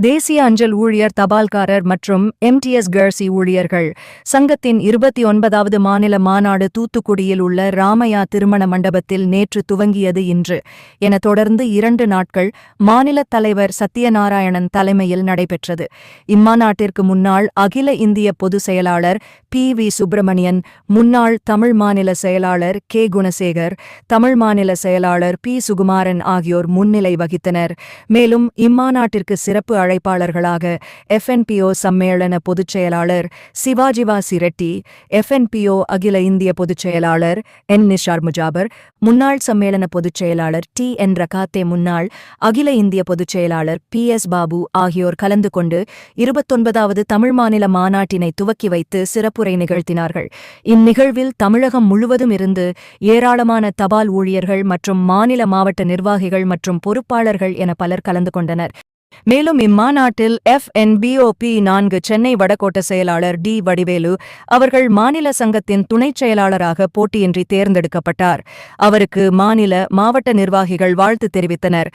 தேசிய அஞ்சல் ஊழியர் தபால்காரர் மற்றும் எம்டிஎஸ் கர்சி ஊழியர்கள். சங்கத்தின் இருபத்தி ஒன்பதாவது மாநில மாநாடு தூத்துக்குடியில் உள்ள ராமையா திருமண மண்டபத்தில் நேற்று துவங்கியது இன்று. என தொடர்ந்து இரண்டு நாட்கள் மாநில தலைவர் சத்யநாராயணன் தலைமையில் நடைபெற்றது. இம்மாநாட்டிற்கு முன்னாள் அகில இந்திய பொதுச் செயலாளர் பி வி சுப்பிரமணியன் முன்னாள் தமிழ் மாநில செயலாளர் கே குணசேகர் தமிழ் மாநில செயலாளர் பி சுகுமாரன் ஆகியோர் முன்னிலை வகித்தனர். மேலும் இம்மாநாட்டிற்கு சிறப்பு அழைப்பாளர்களாக எஃப்என்பிஓ சம்மேளன பொதுச் செயலாளர் சிவாஜிவாசி ரெட்டி எஃப்என்பிஓ அகில இந்திய பொதுச் செயலாளர் என் நிஷார் முஜாபர் முன்னாள் சம்மேளன பொதுச் செயலாளர் டி என் ரகாத்தே முன்னாள் அகில இந்திய பொதுச் செயலாளர் பி எஸ் பாபு ஆகியோர் கலந்து கொண்டு இருபத்தொன்பதாவது தமிழ் மாநில மாநாட்டினை துவக்கி வைத்து சிறப்புரை நிகழ்த்தினார்கள். இந்நிகழ்வில் தமிழகம் முழுவதும் இருந்து ஏராளமான தபால் ஊழியர்கள் மற்றும் மாநில மாவட்ட நிர்வாகிகள் மற்றும் பொறுப்பாளர்கள் என பலர் கலந்து கொண்டனர். மேலும் இம்மாநாட்டில் எஃப் என்பிஓபி நான்கு சென்னை வடகோட்ட செயலாளர் டி வடிவேலு அவர்கள் மாநில சங்கத்தின் துணைச் செயலாளராக போட்டியின்றி தேர்ந்தெடுக்கப்பட்டார். அவருக்கு மாநில மாவட்ட நிர்வாகிகள் வாழ்த்து தெரிவித்தனர்.